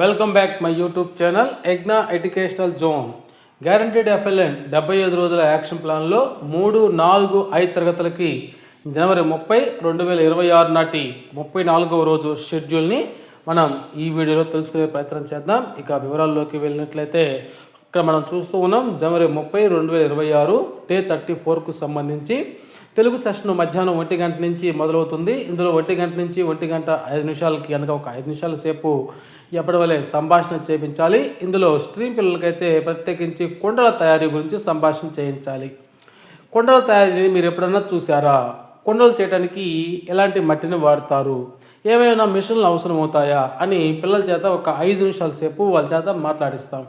Welcome back my YouTube channel ఎగ్నా educational zone guaranteed FLN డెబ్బై ఐదు రోజుల యాక్షన్ ప్లాన్లో మూడు నాలుగు ఐదు తరగతులకి జనవరి ముప్పై రెండు వేల ఇరవై ఆరు నాటి ముప్పై నాలుగవ రోజు షెడ్యూల్ని మనం ఈ వీడియోలో తెలుసుకునే ప్రయత్నం చేద్దాం. ఇక వివరాల్లోకి వెళ్ళినట్లయితే ఇక్కడ మనం చూస్తూ ఉన్నాం జనవరి ముప్పై రెండు వేల ఇరవై ఆరు డే థర్టీ ఫోర్కు సంబంధించి తెలుగు సెషన్ మధ్యాహ్నం ఒంటి గంట నుంచి మొదలవుతుంది. ఇందులో ఒంటి గంట నుంచి ఒంటి గంట ఐదు నిమిషాలకి కనుక ఒక ఐదు నిమిషాల సేపు ఎప్పటివలే సంభాషణ చేయించాలి ఇందులో స్త్రీ పిల్లలకైతే ప్రత్యేకించి కుండల తయారీ గురించి సంభాషణ చేయించాలి. కుండల తయారీని మీరు ఎప్పుడన్నా చూసారా కుండలు చేయడానికి ఎలాంటి మట్టిని వాడతారు? ఏమైనా మిషన్లు అవసరం అవుతాయా? అని పిల్లల చేత ఒక ఐదు నిమిషాల సేపు వాళ్ళ చేత మాట్లాడిస్తాం.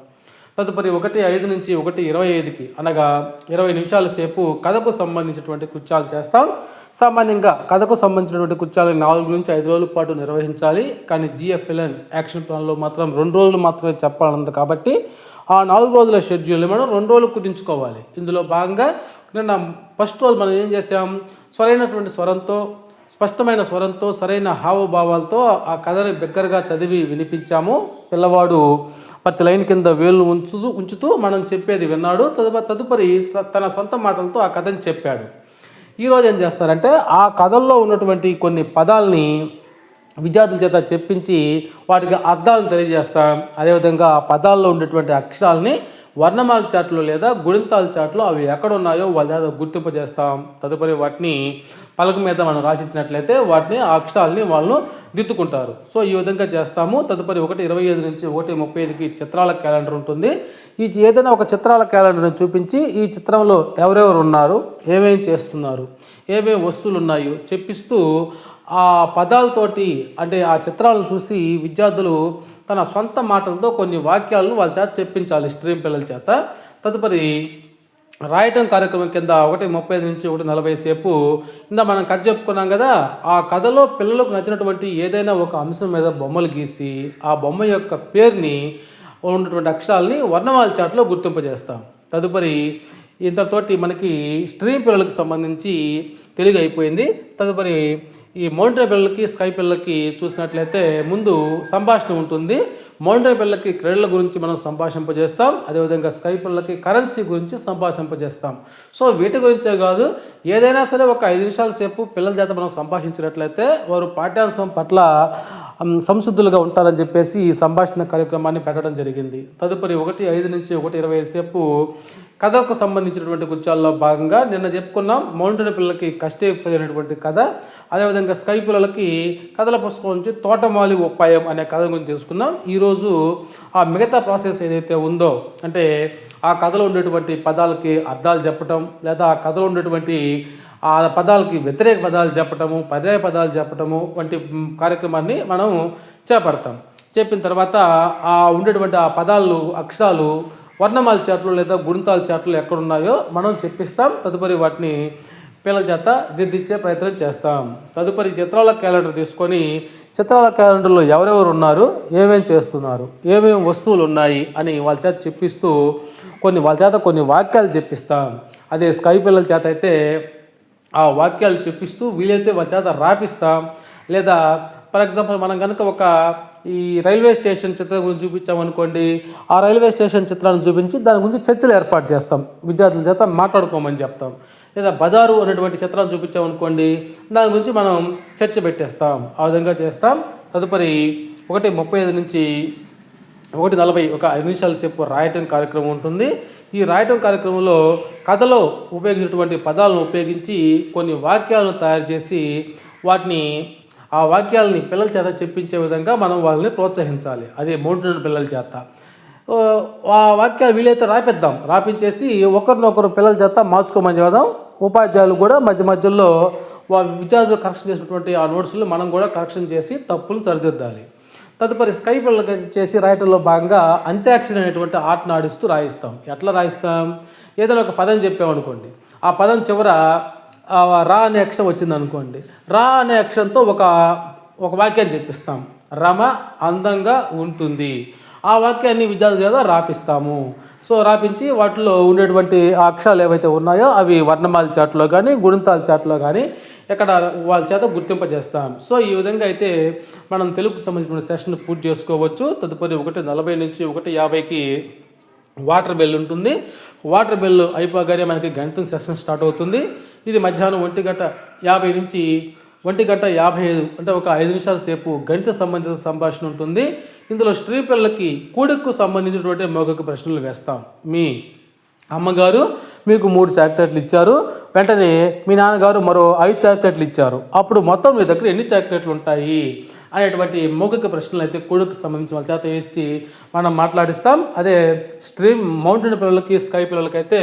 తదుపరి ఒకటి ఐదు నుంచి ఒకటి ఇరవై ఐదుకి అనగా ఇరవై నిమిషాల సేపు కథకు సంబంధించినటువంటి కృత్యాలు చేస్తాం. సామాన్యంగా కథకు సంబంధించినటువంటి కృత్యాలు నాలుగు నుంచి ఐదు రోజుల పాటు నిర్వహించాలి. కానీ జిఎఫ్ఎల్ఎన్ యాక్షన్ ప్లాన్లో మాత్రం రెండు రోజులు మాత్రమే చెప్పాలంది కాబట్టి ఆ నాలుగు రోజుల షెడ్యూల్ని మనం రెండు రోజులు కుదించుకోవాలి. ఇందులో భాగంగా నిన్న ఫస్ట్ రోజు మనం ఏం చేసాం స్వరైనటువంటి స్వరంతో స్పష్టమైన స్వరంతో సరైన హావభావాలతో ఆ కథని బిగ్గరగా చదివి వినిపించాము. పిల్లవాడు ప్రతి లైన్ కింద వేలు ఉంచుతూ ఉంచుతూ మనం చెప్పేది విన్నాడు. తదుపరి తదుపరి తన సొంత మాటలతో ఆ కథని చెప్పాడు. ఈరోజు ఏం చేస్తారంటే ఆ కథల్లో ఉన్నటువంటి కొన్ని పదాలని విద్యార్థుల చేత చెప్పించి వాటికి అర్థాలను తెలియజేస్తాం. అదేవిధంగా ఆ పదాల్లో ఉండేటువంటి అక్షరాలని వర్ణమాల చాట్లో లేదా గుణింతాల చాట్లో అవి ఎక్కడ ఉన్నాయో వాళ్ళ చేత గుర్తింపజేస్తాం. తదుపరి వాటిని పలక మీద మనం రాసిచ్చినట్లయితే వాటిని ఆ అక్షరాలని వాళ్ళు దిద్దుకుంటారు. సో ఈ విధంగా చేస్తాము. తదుపరి ఒకటి ఇరవై ఐదు నుంచి ఒకటి ముప్పై ఐదుకి చిత్రాల క్యాలెండర్ ఉంటుంది. ఈ ఏదైనా ఒక చిత్రాల క్యాలెండర్ని చూపించి ఈ చిత్రంలో ఎవరెవరు ఉన్నారు ఏమేమి చేస్తున్నారు ఏమేమి వస్తువులు ఉన్నాయో చెప్పిస్తూ ఆ పదాలతోటి అంటే ఆ చిత్రాలను చూసి విద్యార్థులు తన సొంత మాటలతో కొన్ని వాక్యాలను వాళ్ళ చేత చెప్పించాలి స్ట్రీమ్ పిల్లల చేత. తదుపరి రాయటం కార్యక్రమం కింద ఒకటి ముప్పై ఐదు నుంచి ఒకటి నలభై సేపు. ఇందా మనం కథ చెప్పుకున్నాం కదా ఆ కథలో పిల్లలకు నచ్చినటువంటి ఏదైనా ఒక అంశం మీద బొమ్మలు గీసి ఆ బొమ్మ యొక్క పేరుని ఉన్నటువంటి అక్షరాలని వర్ణమాల చాట్లో గుర్తింపజేస్తాం. తదుపరి ఇంతతోటి మనకి స్ట్రీమ్ పిల్లలకు సంబంధించి తెలుగు అయిపోయింది. తదుపరి ఈ మౌంటైన్ పిల్లలకి స్కై పిల్లలకి చూసినట్లయితే ముందు సంభాషణ ఉంటుంది. మౌంటైన్ పిల్లలకి క్రీడల గురించి మనం సంభాషింపజేస్తాం. అదేవిధంగా స్కై పిల్లలకి కరెన్సీ గురించి సంభాషింపజేస్తాం. సో వీటి గురించే కాదు ఏదైనా సరే ఒక ఐదు నిమిషాల సేపు పిల్లల చేత మనం సంభాషించినట్లయితే వారు పాఠ్యాంశం పట్ల సంశుద్ధులుగా సంసిద్ధులుగా ఉంటారని చెప్పేసి ఈ సంభాషణ కార్యక్రమాన్ని పెట్టడం జరిగింది. తదుపరి ఒకటి ఐదు నుంచి ఒకటి ఇరవై ఐదు సేపు కథకు సంబంధించినటువంటి గుచ్చాల్లో భాగంగా నిన్న చెప్పుకున్నాం మౌంటైన్ పిల్లలకి కష్టేఫ్ అనేటువంటి కథ అదేవిధంగా స్కై పిల్లలకి కథల పుస్తకం నుంచి తోటమాలి ఉపాయం అనే కథ గురించి తెలుసుకున్నాం. ఈరోజు ఆ మిగతా ప్రాసెస్ ఏదైతే ఉందో అంటే ఆ కథలో ఉండేటువంటి పదాలకి అర్థాలు చెప్పటం లేదా ఆ కథలో ఉండేటువంటి ఆ పదాలకి వ్యతిరేక పదాలు చెప్పటము పర్యాయ పదాలు చెప్పటము వంటి కార్యక్రమాన్ని మనం చేపడతాం. చెప్పిన తర్వాత ఆ ఉండేటువంటి ఆ పదాలు అక్షరాలు వర్ణమాల చాట్లు లేదా గుణితాల చాట్లు ఎక్కడున్నాయో మనం చెప్పిస్తాం. తదుపరి వాటిని పిల్లల చేత దిద్దిచ్చే ప్రయత్నం చేస్తాం. తదుపరి చిత్రాల క్యాలెండర్ తీసుకొని చిత్రాల క్యాలెండర్లో ఎవరెవరు ఉన్నారు? ఏమేం చేస్తున్నారు? ఏమేమి వస్తువులు ఉన్నాయి? అని వాళ్ళ చేత చెప్పిస్తూ కొన్ని వాళ్ళ చేత కొన్ని వాక్యాలు చెప్పిస్తాం. అదే స్కై పిల్లల చేత అయితే ఆ వాక్యాలు చెప్పిస్తూ వీలైతే వాళ్ళ చేత రాపిస్తాం. లేదా ఫర్ ఎగ్జాంపుల్ మనం కనుక ఒక ఈ రైల్వే స్టేషన్ చిత్రం గురించి చూపించామనుకోండి ఆ రైల్వే స్టేషన్ చిత్రాన్ని చూపించి దాని గురించి చర్చలు ఏర్పాటు చేస్తాం. విద్యార్థుల చేత మాట్లాడుకోమని చెప్తాం. లేదా బజారు అనేటువంటి చిత్రాలు చూపించామనుకోండి దాని గురించి మనం చర్చ పెట్టేస్తాం. ఆ విధంగా చేస్తాం. తదుపరి ఒకటి ముప్పై ఐదు నుంచి ఒకటి నలభై ఒక ఐదు నిమిషాల సేపు రాయటం కార్యక్రమం ఉంటుంది. ఈ రాయటం కార్యక్రమంలో కథలో ఉపయోగించినటువంటి పదాలను ఉపయోగించి కొన్ని వాక్యాలను తయారు చేసి వాటిని ఆ వాక్యాలని పిల్లల చేత చెప్పించే విధంగా మనం వాళ్ళని ప్రోత్సహించాలి. అదే మౌంటైన్ పిల్లల చేత. ఆ వాక్యాలు వీలైతే రాపిద్దాం. రాపించేసి ఒకరినొకరు పిల్లల చేత మార్చుకోమని చెబుదాం. ఉపాధ్యాయులు కూడా మధ్య మధ్యలో వా విద్యార్థులు కరెక్షన్ చేసినటువంటి ఆ నోట్స్లు మనం కూడా కరెక్షన్ చేసి తప్పులు సరిదిద్దాలి. తదుపరి స్కై పిల్లలకి చేసి రాయటంలో భాగంగా అంత్యాక్షరి అనేటువంటి ఆటను ఆడిస్తూ రాయిస్తాం. ఎట్లా రాయిస్తాం? ఏదైనా ఒక పదం చెప్పామనుకోండి ఆ పదం చివర రా అనే అక్షరం వచ్చింది అనుకోండి. రా అనే అక్షరంతో ఒక ఒక వాక్యం చెప్పిస్తాం. రమ అందంగా ఉంటుంది. ఆ వాక్యాన్ని విద్యార్థుల చేత రాపిస్తాము. సో రాపించి వాటిలో ఉండేటువంటి అక్షరాలు ఏవైతే ఉన్నాయో అవి వర్ణమాల చాట్లో కానీ గుణంతాల చాట్లో కానీ ఎక్కడ వాళ్ళ చేత గుర్తింపజేస్తాం. సో ఈ విధంగా అయితే మనం తెలుగుకు సంబంధించిన సెషన్ పూర్తి చేసుకోవచ్చు. తదుపరి ఒకటి నలభై నుంచి ఒకటి యాభైకి వాటర్ బెల్ ఉంటుంది. వాటర్ బెల్ అయిపోగానే మనకి గణితం సెషన్ స్టార్ట్ అవుతుంది. ఇది మధ్యాహ్నం ఒంటి గంట యాభై నుంచి ఒంటి గంట యాభై ఐదు అంటే ఒక ఐదు నిమిషాల సేపు గణిత సంబంధిత సంభాషణ ఉంటుంది. ఇందులో స్త్రీ పిల్లలకి కూడెక్కు సంబంధించినటువంటి మౌఖిక ప్రశ్నలు వేస్తాం. మీ అమ్మగారు మీకు మూడు చాక్లెట్లు ఇచ్చారు. వెంటనే మీ నాన్నగారు మరో ఐదు చాక్లెట్లు ఇచ్చారు. అప్పుడు మొత్తం మీ దగ్గర ఎన్ని చాక్లెట్లు ఉంటాయి అనేటువంటి మౌఖిక ప్రశ్నలు అయితే కొడుకు సంబంధించి వాళ్ళ చేత వేసి మనం మాట్లాడిస్తాం. అదే స్ట్రీమ్ మౌంటైన్ పిల్లలకి స్కై పిల్లలకైతే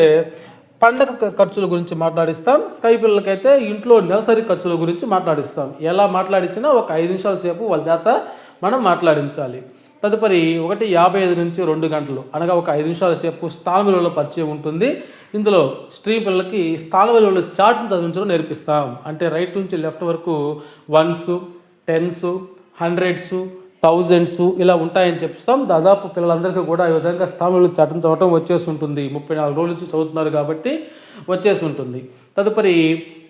పండగ ఖర్చుల గురించి మాట్లాడిస్తాం. స్కై పిల్లలకైతే ఇంట్లో నెలసరి ఖర్చుల గురించి మాట్లాడిస్తాం. ఎలా మాట్లాడించినా ఒక ఐదు నిమిషాల సేపు వాళ్ళ చేత మనం మాట్లాడించాలి. తదుపరి ఒకటి యాభై ఐదు నుంచి రెండు గంటలు అనగా ఒక ఐదు నిమిషాల సేపు స్థాన విలువలో పరిచయం ఉంటుంది. ఇందులో స్త్రీ పిల్లలకి స్థాన విలువల చార్ట్ను చదివించడం నేర్పిస్తాం. అంటే రైట్ నుంచి లెఫ్ట్ వరకు వన్స్ టెన్స్ హండ్రెడ్స్ థౌజండ్స్ ఇలా ఉంటాయని చెప్తాం. దాదాపు పిల్లలందరికీ కూడా ఈ విధంగా స్థానంలో చట్టం చదవటం వచ్చేసి ఉంటుంది. ముప్పై నాలుగు రోజుల నుంచి చదువుతున్నారు కాబట్టి వచ్చేసి ఉంటుంది తదుపరి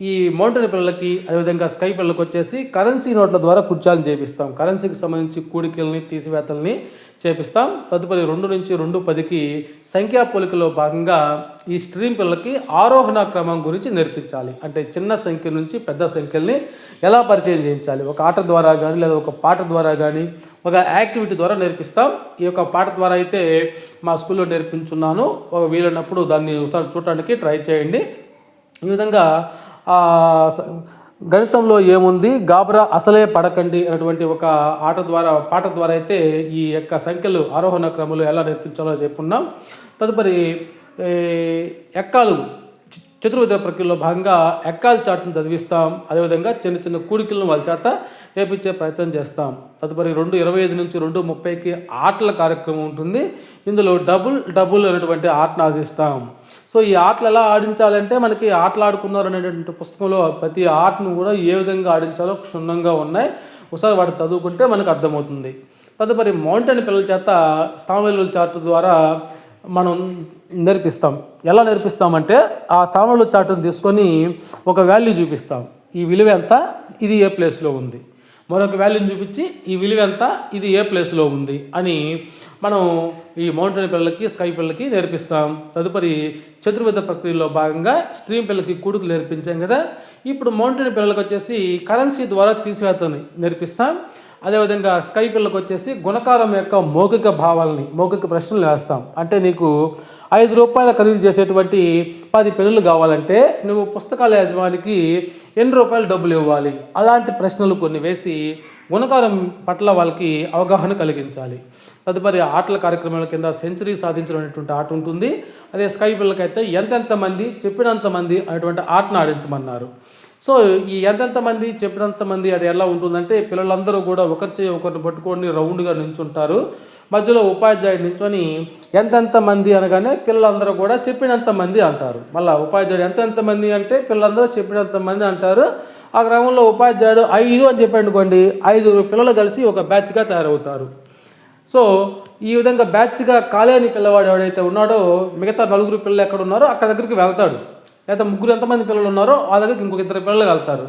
ఈ మౌంటైన్ పిల్లలకి అదేవిధంగా స్కై పిల్లలకు వచ్చేసి కరెన్సీ నోట్ల ద్వారా కుర్చాలను చేపిస్తాం. కరెన్సీకి సంబంధించి కూడికల్ని తీసివేతల్ని చేపిస్తాం. తదుపరి రెండు నుంచి రెండు పదికి సంఖ్యా పోలికలో భాగంగా ఈ స్ట్రీమ్ పిల్లలకి ఆరోహణ క్రమం గురించి నేర్పించాలి. అంటే చిన్న సంఖ్య నుంచి పెద్ద సంఖ్యల్ని ఎలా పరిచయం చేయించాలి? ఒక ఆట ద్వారా కానీ లేదా ఒక పాట ద్వారా కానీ ఒక యాక్టివిటీ ద్వారా నేర్పిస్తాం. ఈ యొక్క పాట ద్వారా అయితే మా స్కూల్లో నేర్పించున్నాను. ఒక వీలైనప్పుడు దాన్ని ఒకసారి చూడటానికి ట్రై చేయండి. ఈ విధంగా గణితంలో ఏముంది? గాబరా అసలే పడకండి అనేటువంటి ఒక ఆట ద్వారా పాట ద్వారా అయితే ఈ యొక్క సంఖ్యలు ఆరోహణ క్రమంలో ఎలా నేర్పించాలో చెప్పున్నాం. తదుపరి ఎక్కాలు. చతుర్విధ ప్రక్రియలో భాగంగా ఎక్కాల చాటును చదివిస్తాం. అదేవిధంగా చిన్న చిన్న కూడికలను వాళ్ళ చేత వేపించే ప్రయత్నం చేస్తాం. తదుపరి రెండు ఇరవై ఐదు నుంచి రెండు ముప్పైకి ఆటల కార్యక్రమం ఉంటుంది. ఇందులో డబుల్ డబుల్ అనేటువంటి ఆటను ఆదిస్తాం. సో ఈ ఆటలు ఎలా ఆడించాలంటే మనకి ఆటలు ఆడుకున్నారు అనేటువంటి పుస్తకంలో ప్రతి ఆటను కూడా ఏ విధంగా ఆడించాలో క్షుణ్ణంగా ఉన్నాయి. ఒకసారి వాటి చదువుకుంటే మనకు అర్థమవుతుంది. తదుపరి మౌంటైన్ పిల్లల చేత స్థానవిలువల చార్ట్ ద్వారా మనం నేర్పిస్తాం. ఎలా నేర్పిస్తామంటే ఆ స్థానంలో చార్ట్ని తీసుకొని ఒక వాల్యూ చూపిస్తాం. ఈ విలువ ఎంత? ఇది ఏ ప్లేస్లో ఉంది? మరొక వాల్యూని చూపించి ఈ విలువ ఎంత? ఇది ఏ ప్లేస్లో ఉంది? అని మనం ఈ మౌంటైన్ పిల్లలకి స్కై పిల్లలకి నేర్పిస్తాం. తదుపరి చతుర్విధ ప్రక్రియలో భాగంగా స్ట్రీమ్ పిల్లలకి కూడుకు నేర్పించాం కదా? ఇప్పుడు మౌంటైన్ పిల్లలకు వచ్చేసి కరెన్సీ ద్వారా తీసివేతని నేర్పిస్తాం. అదేవిధంగా స్కై పిల్లలకు వచ్చేసి గుణకారం యొక్క మౌఖిక భావాలని మౌఖిక ప్రశ్నలు వేస్తాం. అంటే నీకు ఐదు రూపాయల ఖరీదు చేసేటువంటి పది పెన్నులు కావాలంటే నువ్వు పుస్తకాల యజమానికి ఎన్ని రూపాయలు డబ్బులు ఇవ్వాలి? అలాంటి ప్రశ్నలు కొన్ని వేసి గుణకారం పట్ల వాళ్ళకి అవగాహన కలిగించాలి. తదుపరి ఆటల కార్యక్రమాల కింద సెంచరీ సాధించడం ఆట ఉంటుంది. అదే స్కై పిల్లకైతే ఎంతెంత మంది చెప్పినంత మంది అనేటువంటి ఆటను ఆడించమన్నారు. సో ఈ ఎంతెంత మంది చెప్పినంత మంది అది ఎలా ఉంటుందంటే పిల్లలందరూ కూడా ఒకరి చేయి ఒకరిని పట్టుకొని రౌండ్గా నించుంటారు. మధ్యలో ఉపాధ్యాయుడు నించొని ఎంతెంత మంది అనగానే పిల్లలందరూ కూడా చెప్పినంత మంది అంటారు. మళ్ళీ ఉపాధ్యాయుడు ఎంతెంత మంది అంటే పిల్లలందరూ చెప్పినంత మంది అంటారు. ఆ క్రమంలో ఉపాధ్యాయుడు ఐదు అని చెప్పాడు అనుకోండి ఐదు పిల్లలు కలిసి ఒక బ్యాచ్గా తయారవుతారు. సో ఈ విధంగా బ్యాచ్గా కాలేని పిల్లవాడు ఎవడైతే ఉన్నాడో మిగతా నలుగురు పిల్లలు ఎక్కడ ఉన్నారో అక్కడ దగ్గరికి వెళ్తాడు. లేదా ముగ్గురు ఎంతమంది పిల్లలు ఉన్నారో ఆ దగ్గరికి ఇంకొక ఇద్దరు పిల్లలు వెళ్తారు.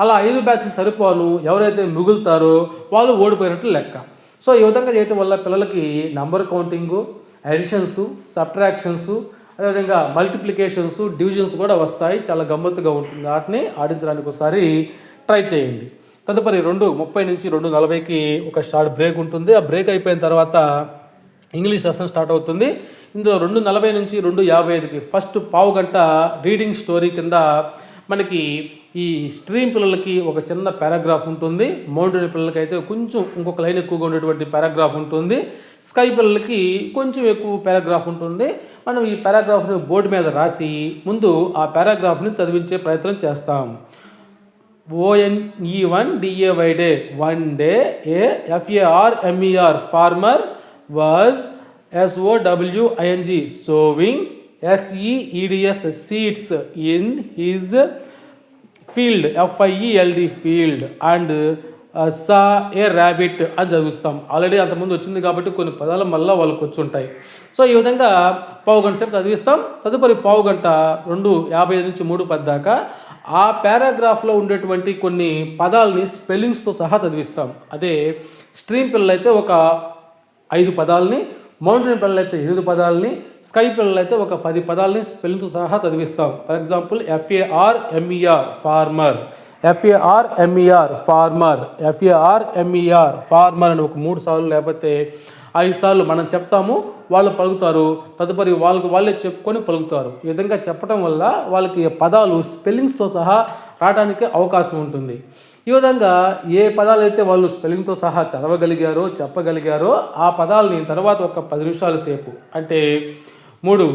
అలా ఐదు బ్యాచ్లు సరిపోను ఎవరైతే మిగులుతారో వాళ్ళు ఓడిపోయినట్లు లెక్క. సో ఈ విధంగా చేయటం వల్ల పిల్లలకి నంబర్ కౌంటింగు అడిషన్స్ సబ్ట్రాక్షన్స్ అదేవిధంగా మల్టిప్లికేషన్స్ డివిజన్స్ కూడా వస్తాయి. చాలా గమ్మత్తుగా ఉంటుంది. వాటిని ఆడించడానికి ఒకసారి ట్రై చేయండి. తదుపరి రెండు ముప్పై నుంచి రెండు నలభైకి ఒక స్టార్ట్ బ్రేక్ ఉంటుంది. ఆ బ్రేక్ అయిపోయిన తర్వాత ఇంగ్లీష్ సెషన్ స్టార్ట్ అవుతుంది. ఇందులో రెండు నలభై నుంచి రెండు యాభై ఐదుకి ఫస్ట్ పావు గంట రీడింగ్ స్టోరీ కింద మనకి ఈ స్ట్రీమ్ పిల్లలకి ఒక చిన్న పారాగ్రాఫ్ ఉంటుంది. మౌంటైన్ పిల్లలకి అయితే కొంచెం ఇంకొక లైన్ ఎక్కువగా ఉండేటువంటి పారాగ్రాఫ్ ఉంటుంది. స్కై పిల్లలకి కొంచెం ఎక్కువ పారాగ్రాఫ్ ఉంటుంది. మనం ఈ పారాగ్రాఫ్ని బోర్డు మీద రాసి ముందు ఆ పారాగ్రాఫ్ని చదివించే ప్రయత్నం చేస్తాం. O N E one D A Y day one day a F A R M E R farmer was S O W I N G sowing S E E D S seeds in his field F I E L D field and saw a rabbit అని చదివిస్తాం. Already అంతకుముందు వచ్చింది కాబట్టి కొన్ని పదాలు మళ్ళీ వాళ్ళకి వచ్చి ఉంటాయి సో ఈ విధంగా పావు గంట సేపు చదివిస్తాం. తదుపరి పావు గంట రెండు యాభై ఐదు నుంచి మూడు పది దాకా ఆ పారాగ్రాఫ్లో ఉండేటువంటి కొన్ని పదాలని స్పెల్లింగ్స్తో సహా చదివిస్తాం. అదే స్ట్రీమ్ పిల్లలు అయితే ఒక ఐదు పదాలని మౌంటైన్ పిల్లలైతే ఎనిమిది పదాలని స్కై పిల్లలైతే ఒక పది పదాలని స్పెల్లింగ్తో సహా చదివిస్తాం. For example F A R M E R farmer. F A R M E R farmer. F A R M E R farmer అని ఒక మూడు సార్లు లేకపోతే ఐదు సార్లు మనం చెప్తాము వాళ్ళు పలుకుతారు. తదుపరి వాళ్ళకి వాళ్ళే చెప్పుకొని పలుకుతారు. ఈ విధంగా చెప్పడం వల్ల వాళ్ళకి పదాలు స్పెల్లింగ్స్తో సహా రావడానికి అవకాశం ఉంటుంది. ఈ విధంగా ఏ పదాలు అయితే వాళ్ళు స్పెల్లింగ్తో సహా చదవగలిగారో చెప్పగలిగారో ఆ పదాలని తర్వాత ఒక పది నిమిషాల సేపు అంటే మూడు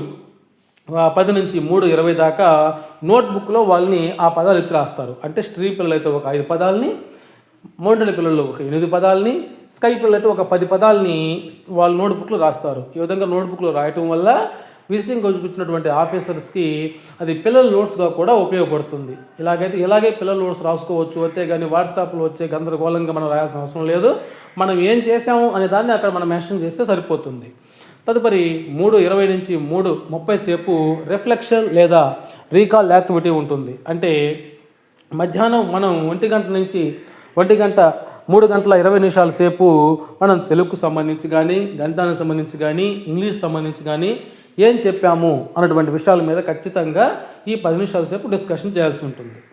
పది నుంచి మూడు ఇరవై దాకా నోట్బుక్లో వాళ్ళని ఆ పదాలు ఎత్తి రాస్తారు. అంటే స్త్రీ పిల్లలు అయితే ఒక ఐదు పదాలని మౌంటైన్ పిల్లలు ఒక ఎనిమిది పదాలని స్కై పిల్లలు అయితే ఒక పది పదాలని వాళ్ళు నోట్బుక్లో రాస్తారు. ఈ విధంగా నోట్బుక్లో రాయటం వల్ల విజిటింగ్ వచ్చినటువంటి ఆఫీసర్స్కి అది పిల్లల నోట్స్గా కూడా ఉపయోగపడుతుంది. ఇలాగైతే ఇలాగే పిల్లల నోట్స్ రాసుకోవచ్చు. వస్తే కానీ వాట్సాప్లో వచ్చే గందరగోళంగా మనం రాయాల్సిన అవసరం లేదు. మనం ఏం చేసాము అనే దాన్ని అక్కడ మనం మెన్షన్ చేస్తే సరిపోతుంది. తదుపరి మూడు ఇరవై నుంచి మూడు ముప్పై సేపు రిఫ్లెక్షన్ లేదా రీకాల్ యాక్టివిటీ ఉంటుంది. అంటే మధ్యాహ్నం మనం ఒంటి గంట నుంచి ఒంటి గంట మూడు గంటల ఇరవై నిమిషాల సేపు మనం తెలుగుకు సంబంధించి కానీ గణితానికి సంబంధించి కానీ ఇంగ్లీష్ సంబంధించి కానీ ఏం చెప్పాము అన్నటువంటి విషయాల మీద ఖచ్చితంగా ఈ పది నిమిషాల సేపు డిస్కషన్ చేయాల్సి ఉంటుంది.